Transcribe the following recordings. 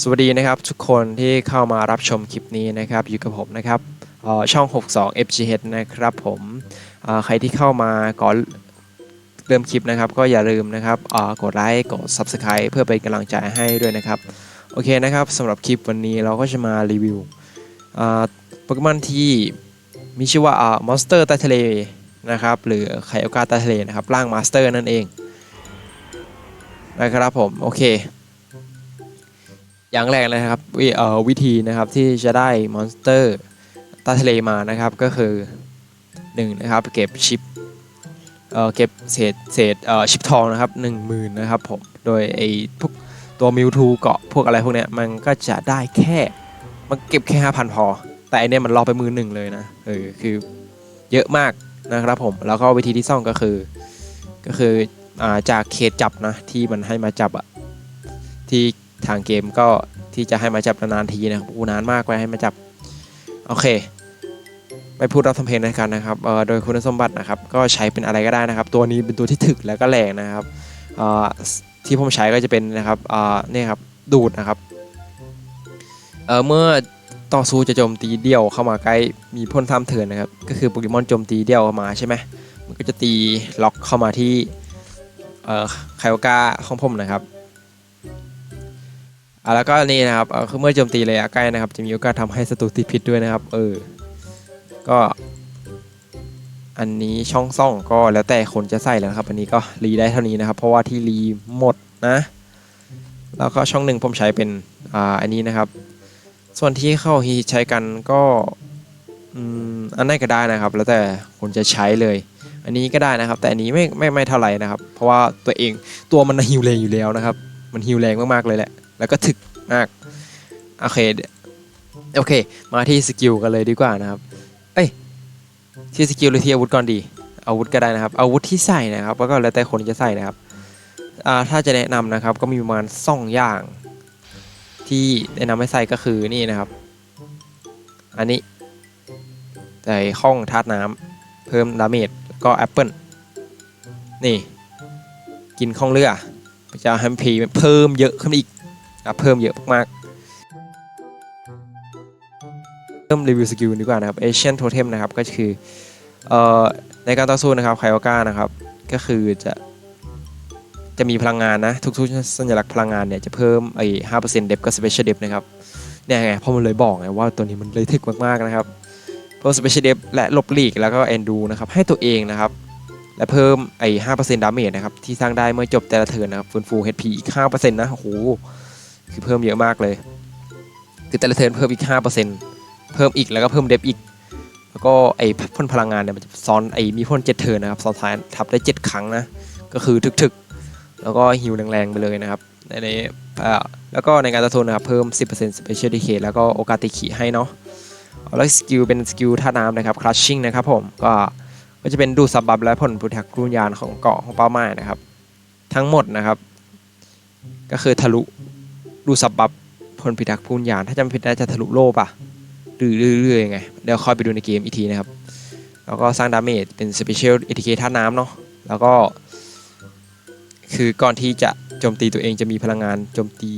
สวัสดีนะครับทุกคนที่เข้ามารับชมคลิปนี้นะครับอยู่กับผมนะครับช่อง 62 FGH นะครับผมใครที่เข้ามาก่อนเริ่มคลิปนะครับ ก็อย่าลืมนะครับกดไลค์กด Subscribe เพื่อเป็นกำลังใจให้ด้วยนะครับ โอเคนะครับสำหรับคลิปวันนี้เราก็จะมารีวิวโปเกมอนที่มีชื่อว่าอ่ามอนสเตอร์ใต้ทะเลนะครับหรือไคโอกาใต้ทะเลนะครับร่างมาสเตอร์นั่นเอง นะครับผมโอเค อย่างแรกเลยนะครับวิเอ่อวิธีนะครับที่จะได้มอนสเตอร์ใต้ทะเลมานะครับก็คือ1นะครับเก็บชิปเอ่อเก็บเศษเศษเอ่อชิปทองนะครับ1 0,000นะครับผมโดยไอ้พวกตัวมิวทูเกาะพวกอะไรพวกเนี้ยมันก็จะได้แค่มันเก็บแค่5,000พอ แต่อันเนี้ยมันรอไปมือหนึ่งเลยนะเออคือเยอะมากนะครับผมแล้วก็วิธีที่ซ่องก็คือก็คือ จากเขตจับนะที่มันให้มาจับอะที่ทางเกมก็ที่จะให้มาจับนานๆทีนะครับกูนานมากไปให้มาจับโอเคไปพูดรับทำเพลงในกันนะครับโดยคุณสมบัตินะครับก็ใช้เป็นอะไรก็ได้นะครับ ตัวนี้เป็นตัวที่ถึกแล้วก็แรงนะครับที่ผมใช้ก็จะเป็นนะครับนี่ครับดูดนะครับเเมื่อต่อสู้จะโจมตีเดี่ยวเข้ามาใกล้มีพ่นท่ามเถื่อนนะครับก็คือโปเกมอนโจมตีเดี่ยวเข้ามาใช่ไหมมันก็จะตีล็อกเข้ามาที่ เอ่อไคโอกาของผมนะครับอะแล้วก็นี่นะครับเอ่อคือเมื่อโจมตีระยะใกล้นะครับ จะมีโอกาสทำให้ศัตรูติดพิษด้วยนะครับ เออ ก็อันนี้ช่องซ่องก็แล้วแต่คนจะใส่แล้วนะครับ อันนี้ก็รีได้เท่านี้นะครับ เพราะว่าที่รีหมดนะ แล้วก็ช่องหนึ่งผมใช้เป็นอ่าอันนี้นะครับ ส่วนที่เข้าฮีใช้กันก็อืมอันไหนก็ได้นะครับ แล้วแต่คนจะใช้เลย อันนี้ก็ได้นะครับ แต่อันนี้ไม่ไม่ไม่เท่าไหร่นะครับ เพราะว่าตัวเองตัวมันฮิวแรงอยู่แล้วนะครับ มันฮิวแรงมากๆเลยแหละ แล้วก็ถึกมากโอเคโอเค มาที่สกิลกันเลยดีกว่านะครับ เอ้ยที่สกิลหรือที่อาวุธก่อนดี อาวุธก็ได้นะครับ อาวุธที่ใส่นะครับแล้วก็แล้วแต่คนจะใส่นะครับอ่าถ้าจะแนะนำนะครับ ก็มีประมาณสองอย่าง ที่แนะนำให้ใส่ก็คือนี่นะครับ อันนี้ใส่ข้องธาตุน้ำเพิ่มดาเมจ ก็แอปเปิลนี่ กินข้องเรือจะให้พีเพิ่มเยอะขึ้นอีกอะเพิ่มเยอะมากๆเริ่มรีวิวสกิลดีกว่านะครับ Asian Totem นะครับก็คือเอ่อในการต่อสู้นะครับไคโอก้านะครับก็คือจะจะมีพลังงานนะ ทุกๆสัญลักษณ์พลังงานเนี่ยจะเพิ่มไอ้ห้าเปอร์เซ็นต์เดฟกับสเปเชียลเดฟนะครับเนี่ยไงเพราะมันเลยบอกไงว่าตัวนี้มันเลยถึกมากๆนะครับ เพิ่มสเปเชียลเดฟและลบลีกแล้วก็แอนดูนะครับให้ตัวเองนะครับ และเพิ่มไอ้ห้าเปอร์เซ็นต์ดาเมจนะครับที่สร้างได้เมื่อจบแต่ละเทิร์นนะครับฟื้นฟู HP อีกห้าเปอร์เซ็นต์นะโอ้โหคือเพิ่มเยอะมากเลย คือแต่ละเทิร์นเพิ่มอีก5%เปอร์เซ็นต์เพิ่มอีกแล้วก็เพิ่มเดฟอีก แล้วก็ไอ้พ่นพลังงานเนี่ยมันจะซ้อนไอ้มีพ่น7เทิร์นนะครับซ้อนท้ายทับได้7ครั้งนะก็คือถึกๆ แล้วก็ฮิวแรงๆไปเลยนะครับในนอ่าแล้วก็ในการต่อสู้นะครับเพิ่ม 10% Special Decay แล้วก็โอกาสติขีให้เนาะ แล้วสกิลเป็นสกิลท่าน้ำนะครับ Crushing นะครับผมก็ก็จะเป็นดูดซับบับและผลพุทธกรุญญาณของเกาะของเป้าหมายนะครับ ทั้งหมดนะครับ ก็คือทะลุดูสับบับพลพิทักษ์พูนยาน ถ้าจำผิดน่าจะทะลุโลป่ะหรือเรื่อยๆไงเดี๋ยวคอยไปดูในเกมอีกทีนะครับ แล้วก็สร้างดาเมจเป็นสเปเชียลเอทีเคท่าน้ำเนาะแล้วก็ คือก่อนที่จะโจมตีตัวเองจะมีพลังงานโจมตี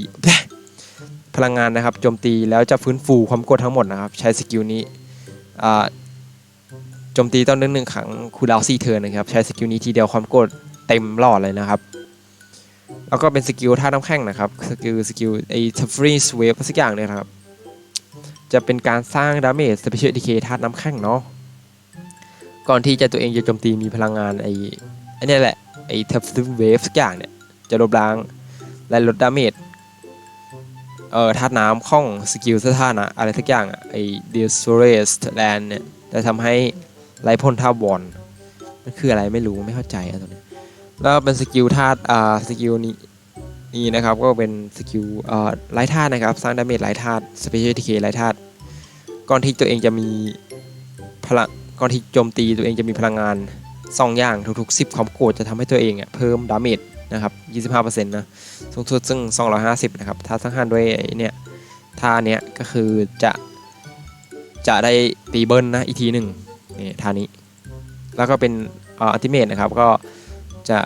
พลังงานนะครับโจมตีแล้วจะฟื้นฟูความกดทั้งหมดนะครับใช้สกิลนี้โจมตีต้นนึ่งหนึ่งครั้งคูลดาวน์สี่เทิร์นนะครับใช้สกิลนี้ทีเดียวความกดเต็มหลอดเลยนะครับแล้วก็เป็นสกิลท่าน้ำแข็งนะครับสกิลสกิลไอ้ทัฟรีสเวฟสักอย่างเนี่ยนะครับจะเป็นการสร้างดาเมจสเปเชียลดีเคธาตุน้ำแข็งเนาะก่อนที่จะตัวเองจะโจมตีมีพลังงานไอ้อ้นี่แหละไอ้ทัฟรีเวฟสักอย่างเนี่ยจะลบล้างและลดดาเมจ เอ่อธาตุน้ำข้องสกิลสถานะอะไรสักอย่างอะไอเดลโซเรสแลนเนี่ยจะทำให้ไร้พ่นท่าวอนมันคืออะไรไม่รู้ไม่เข้าใจอะตัวนี้แล้วเป็นสกิลธาตุอ่าสกิลนี้นี่นะครับก็เป็นสกิลเอ่าไร้ธาตุนะครับสร้างดาเมจไร้ธาตุสเปเชียลทีเคไร้ธาตุก่อนที่ตัวเองจะมีพลังก่อนที่โจมตีตัวเองจะมีพลังงานสองอย่างทุกๆ10ความโกรธจะทำให้ตัวเองอะเพิ่มดาเมจ นะครับ 25%นะสูงสุดซึ่ง 250 นะครับ ถ้าทั้งหันด้วยเนี่ยท่าเนี้ยก็คือจะจะได้ตีเบิลนะอีกทีหนึ่งนี่ท่านี้ แล้วก็เป็นอัลติเมทนะครับ ก็จะ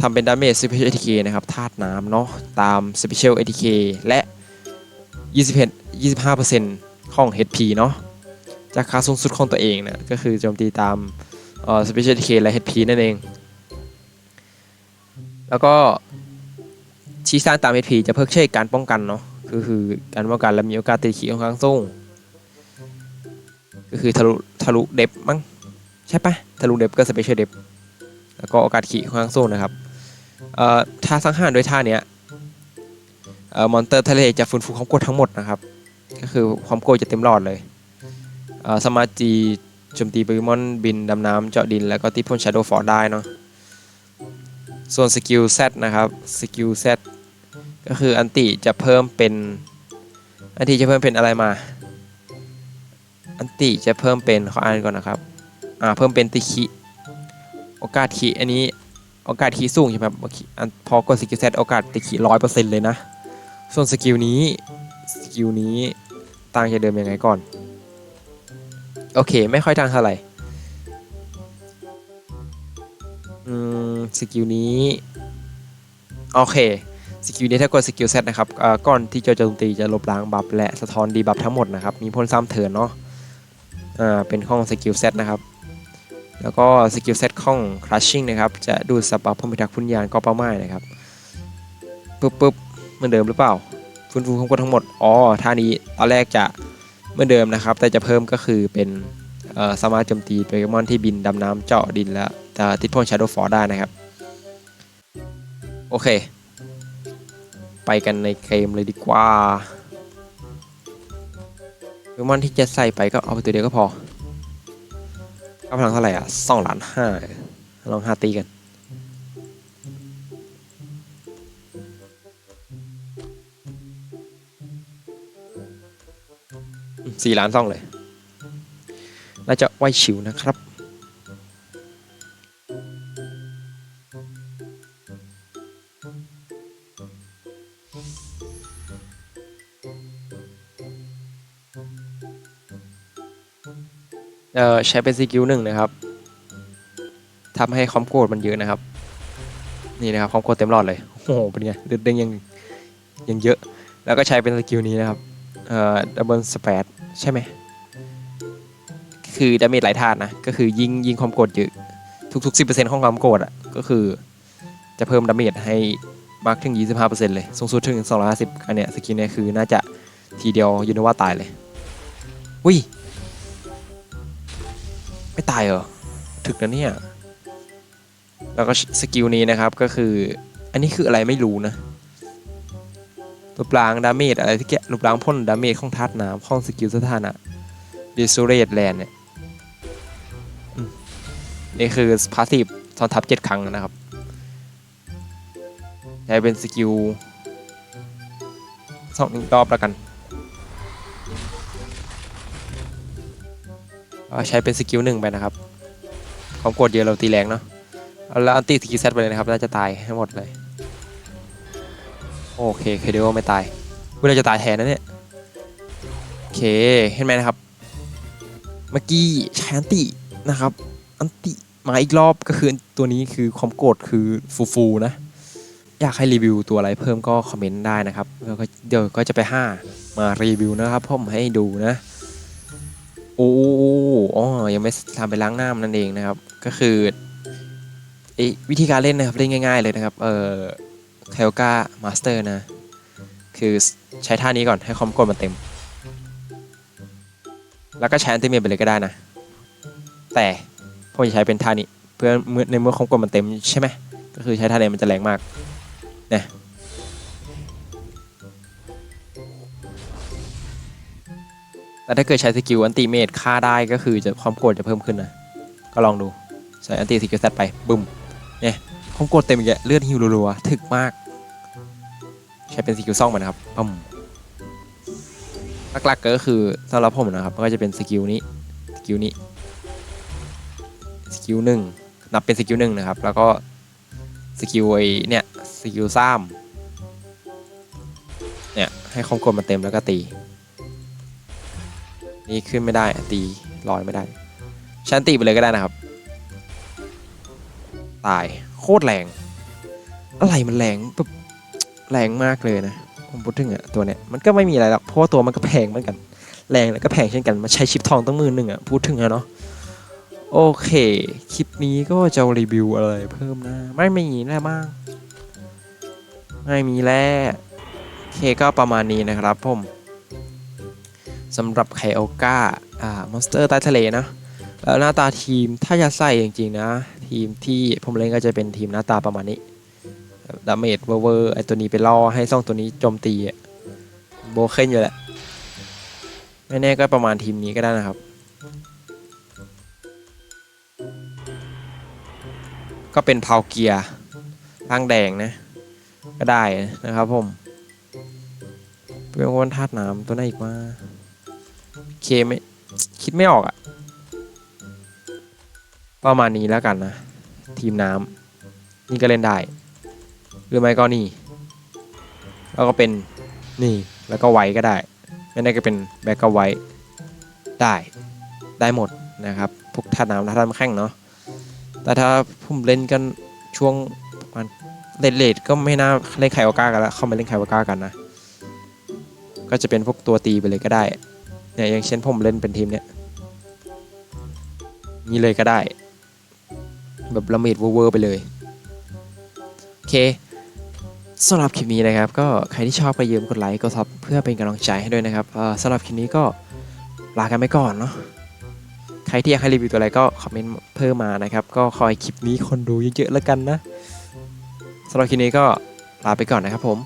ทำเป็นดาเมจ Special ATK นะครับธาตุน้ำเนาะตาม Special ATK และ 21 25%ของ HP เนาะจากค่าสูงสุดของตัวเองนะก็คือโจมตีตามเอ่อ Special ATK และ HP นั่นเอง แล้วก็ชี้สร้างตาม HP จะเพิ่มใช้การป้องกันเนาะก็คือการป้องกันและมีโอกาสตีขีค่อนข้างสูงก็คือทะลุทะลุเดฟมั้งใช่ปะทะลุเดฟก็ Special เดฟแล้วก็โอกาสขีค่อนข้างสูงนะครับเอ่อท่าสังหารด้วยท่าเนี้ยเอ่อมอนเตอร์ทะเลจะฟื้นฟูความโกรธทั้งหมดนะครับ ก็คือความโกรธจะเต็มหลอดเลยเอ่อสมาจีโจมตีโปเกมอนบินดำน้ำเจาะดิน แล้วก็ตีพ่น Shadow Fall ได้เนาะ ส่วนสกิล Z นะครับสกิล Z ก็คืออันติจะเพิ่มเป็น อันติจะเพิ่มเป็นอะไรมา อันติจะเพิ่มเป็นขออ่านก่อนนะครับอ่าเพิ่มเป็นติคิโอกาสคิอันนี้โอกาสคิสูงใช่ไหมครับอันพอกดสกิล Z โอกาสติคิร้อยเปอร์เซ็นต์เลยนะ ส่วนสกิลนี้สกิลนี้ต่างจากเดิมยังไงก่อน โอเค ไม่ค่อยต่างเท่าไหร่ สกิลนี้ โอเค สกิลนี้ถ้ากดสกิลเซตนะครับก่อนที่เจะโจมตีจะลบล้างบัฟและสะท้อนดีบัฟทั้งหมดนะครับ มีพ่นซ้ำเถินเนาะอ่าเป็นข้องสกิลเซตนะครับ แล้วก็สกิลเซตข้อง crushing นะครับ จะดูดสับบัฟเพิ่มพิทักษ์พุนยานก็เป้าหมายนะครับปึ๊บปึ๊บเหมือนเดิมหรือเปล่าฟื้นฟูของกดทั้งหมด อ๋อ ท่านี้ตอนแรกจะเหมือนเดิมนะครับ แต่จะเพิ่มก็คือเป็นสามารถโจมตีโปเกมอนที่บินดำน้ำเจาะดินและจะติดพ่น Shadow Fall ได้นะครับ โอเค ไปกันในเกมเลยดีกว่าโปเกมอนที่จะใส่ไปก็เอาไปตัวเดียวก็พอก็พลังเท่าไหร่อะสองล้านห้าลองห้าตีกันสี่ล้านซ่องเลย น่าจะไหวชิวนะครับ เอ่อใช้เป็นสกิลหนึ่งนะครับทำให้ความโกรธมันเยอะนะครับ นี่นะครับความโกรธเต็มหลอดเลยโอ้โหเป็นไงเลือดเด้งยังยังเยอะ แล้วก็ใช้เป็นสกิลนี้นะครับเอ่อดับเบิลสเปดใช่ไหมคือดาเมจหลายธาตุนะก็คือยิงยิงความโกรธเยอะทุกๆ 10%ของความโกรธอะก็คือจะเพิ่มดาเมจให้มากถึง 25%เลยสูงสุดถึง 250 อันเนี้ยสกิลเนี้ยคือน่าจะทีเดียวยูนว่าตายเลยอุ้ย ตายเหรอ ถึกนะเนี่ย แล้วก็สกิลนี้นะครับก็คือ อันนี้คืออะไรไม่รู้นะรูปร่างดาเมจอะไรที่แกรูปร่างพ่นดาเมจของธาตุน้ำของสกิลสถานะดิสูเรตแลนเนี่ยนี่คือพาสซีฟซ้อนทับเจ็ดครั้งนะครับใช้เป็นสกิลสองรอบแล้วกัน ใช้เป็นสกิลหนึ่งไปนะครับความกดเยอะเราตีแรงเนาะแล้วอันตีสกิลเซตไปเลยนะครับน่าจะตายให้หมดเลย โอเคเคเดโอไม่ตายเวลาจะตายแทนนะเนี่ยโอเคเห็นไหมนะครับ เมื่อกี้ใช้อันตินะครับ อันติมาอีกรอบก็คือตัวนี้คือความโกรธคือฟูฟูนะ อยากให้รีวิวตัวอะไรเพิ่มก็คอมเมนต์ได้นะครับแล้วก็เดี๋ยวก็จะไปห้ามารีวิวนะครับผมให้ดูนะ โอ้ อ๋อยังไม่ทำไปล้างหน้ามันนั่นเองนะครับ ก็คืออวิธีการเล่นนะครับเล่นง่าย ๆเลยนะครับ เอ่อไคโอกามาสเตอร์นะ คือใช้ท่านี้ก่อนให้ความกดมันเต็ม แล้วก็ใช้อันติเมทไปเลยก็ได้นะ แต่ผมจะใช้เป็นท่านี้เพื่อในเมื่อความกดมันเต็มใช่ไหมก็คือใช้ท่านี้มันจะแรงมากนี่ย แต่ถ้าเกิดใช้สกิลอันติเมทฆ่าได้ก็คือจะความโกรธจะเพิ่มขึ้นนะ ก็ลองดูใส่อันติสกิลเซตไปบึ้มเนี่ยความโกรธเต็มอีกแล้วเลือดหิวรัวๆถึกมาก ใช้เป็นสกิลซ่องไปนะครับปั๊มหลักๆก็คือสำหรับผมนะครับก็จะเป็นสกิลนี้สกิลนี้สกิลหนึ่งนับเป็นสกิลหนึ่งนะครับ แล้วก็สกิลไอเนี่ยสกิลซ้ำเนี่ยให้ความโกรธมันเต็มแล้วก็ตี นี่ขึ้นไม่ได้ตีลอยไม่ได้ชันตีไปเลยก็ได้นะครับ ตายโคตรแรง อะไรมันแรงแบบแรงมากเลยนะ ผมพูดถึงอะตัวเนี้ยมันก็ไม่มีอะไรหรอกเพราะว่าตัวมันก็แพงเหมือนกัน แรงแล้วก็แพงเช่นกันมาใช้ชิปทองตั้งมื่นหนึ่งอะพูดถึงอะเนาะโอเค คลิปนี้ก็จะรีวิวอะไรเพิ่มนะ ไม่มีแล้วบ้างไม่มีแล้ว โอเคก็ประมาณนี้นะครับผม สำหรับไคโอก้าอ่ามอนสเตอร์ใต้ทะเลนะแล้วหน้าตาทีมถ้าจะใส่จริงๆนะ ทีมที่ผมเล่นก็จะเป็นทีมหน้าตาประมาณนี้ดาเมจเวอร์เวอร์ไอตัวนี้ไปล่อให้ซ่องตัวนี้โจมตีอะโบเคนอยู่แหละไม่แน่ก็ประมาณทีมนี้ก็ได้นะครับ ก็เป็นพาวเกียร์ร่างแดงนะ ก็ได้นะครับผมเป็นคนธาตุน้ำตัวไหนอีกมา เคไม่คิดไม่ออกอะประมาณนี้แล้วกันนะ ทีมน้ำนี่ก็เล่นได้ หรือไม่ก็นี่ แล้วก็เป็นนี่แล้วก็ไว้ก็ได้ ไม่ได้ก็เป็นแบ็กก็ไว้ได้ได้หมดนะครับพวกท่าน้ำท่าน้ำแข้งเนาะแต่ถ้าผมเล่นกันช่วงประมาณเลดเลดก็ไม่น่าเล่นไคโอก้ากันแล้วเข้ามาเล่นไคโอก้ากันนะ ก็จะเป็นพวกตัวตีไปเลยก็ได้ เนี่ยอย่างเช่นผมเล่นเป็นทีมเนี้ยนี่เลยก็ได้ แบบละเมิดเวอร์ไปเลย โอเคสำหรับคลิปนี้นะครับ ก็ใครที่ชอบก็ยืมกดไลค์กดซับเพื่อเป็นกำลังใจให้ด้วยนะครับสำหรับคลิปนี้ก็ลากันไปก่อนเนาะใครที่อยากให้รีวิวตัวอะไรก็คอมเมนต์เพิ่มมานะครับ ก็คอยคลิปนี้คนดูเยอะๆแล้วกันนะสำหรับคลิปนี้ก็ลาไปก่อนนะครับผม